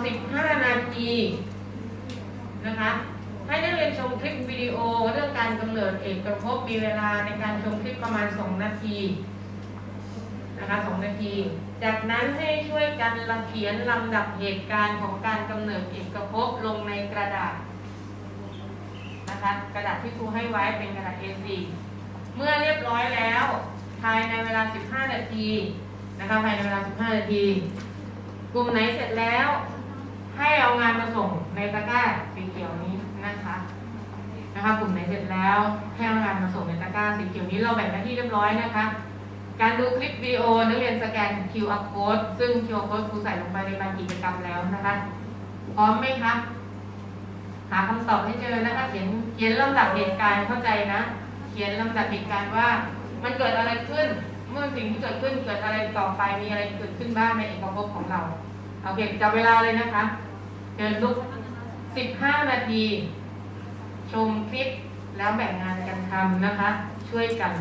15 นาที นะคะ ให้นักเรียนชมคลิปวิดีโอเรื่องการกำเนิดเอกภพมีเวลาในการชมคลิปประมาณ 2 นาที นะคะ 2 นาที จากนั้นให้ช่วยกันลำเขียนลำดับเหตุการณ์ของการกำเนิดเอกภพลงในกระดาษ นะคะ กระดาษที่ครูให้ไว้เป็นกระดาษ A4 เมื่อเรียบร้อยแล้ว ภายในเวลา 15 นาที นะคะ ภายในเวลา 15 นาทีกลุ่มไหนเสร็จแล้ว ให้เอางานมา ส่งในตะกร้าสีเขียวนี้นะคะนะคะ กลุ่มไหนเสร็จแล้วให้เอางานมาส่งในตะกร้าสีเขียวนี้เราแบ่งหน้าที่เรียบร้อยนะคะ การดูคลิปวิดีโอนักเรียนสแกน QR code ซึ่ง QR code ครูใส่ลงไปในบางกิจกรรมแล้วนะคะพร้อมไหมคะหาคำตอบให้เจอนะคะเขียนเขียนลำดับเหตุการณ์เข้าใจนะ เขียนลำดับเหตุการณ์ว่า มันเกิดอะไรขึ้น เมื่อสิ่งที่เกิดขึ้นเกิดอะไรต่อไปมีอะไรเกิดขึ้นบ้างในเอกภพของเราโอเคจับเวลาเลยนะคะ เชิญลุก 15 นาที ชมคลิปแล้วแบ่งงานกันทำนะคะ ช่วยกัน